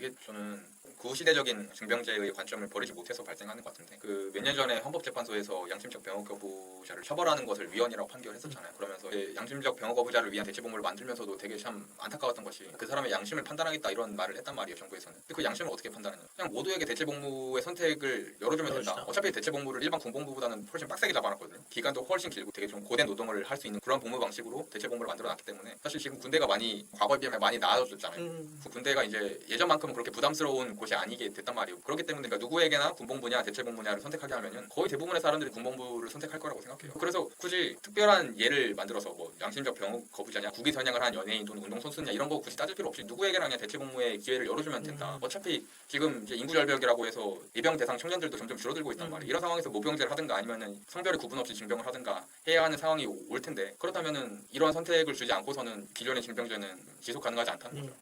이게 저는 구시대적인 징병제의 관점을 버리지 못해서 발생하는 것 같은데 그 몇 년 전에 헌법재판소에서 양심적 병역 거부자를 처벌하는 것을 위헌이라고 판결했었잖아요. 그러면서 양심적 병역 거부자를 위한 대체복무를 만들면서도 되게 참 안타까웠던 것이 그 사람의 양심을 판단하겠다 이런 말을 했단 말이에요 정부에서는. 근데 그 양심을 어떻게 판단하냐? 그냥 모두에게 대체복무의 선택을 열어주면 된다. 어차피 대체복무를 일반 군복무보다는 훨씬 빡세게 잡아놨거든요. 기간도 훨씬 길고 되게 좀 고된 노동을 할 수 있는 그런 복무 방식으로 대체복무를 만들어놨기 때문에 사실 지금 군대가 많이 과거에 비하면 많이 나아졌잖아요. 음. 그 군대가 이제 예전만큼 그렇게 부담스러운 곳이 아니게 됐단 말이에요. 그렇기 때문에 그러니까 누구에게나 군복무냐 대체복무냐를 선택하게 하면은 거의 대부분의 사람들이 군복무를 선택할 거라고 생각해요. 그래서 굳이 특별한 예를 만들어서 뭐 양심적 병역 거부자냐, 국위 선양을 한 연예인 또는 운동선수냐 이런 거 굳이 따질 필요 없이 누구에게나 그냥 대체복무의 기회를 열어주면 된다. 음. 어차피 지금 이제 인구 절벽이라고 해서 입영 대상 청년들도 점점 줄어들고 있단 음. 말이에요. 이런 상황에서 모병제를 하든가 아니면은 성별의 구분 없이 징병을 하든가 해야 하는 상황이 올 텐데 그렇다면은 이런 선택을 주지 않고서는 기존의 징병제는 지속 가능하지 않다는 거죠. 음.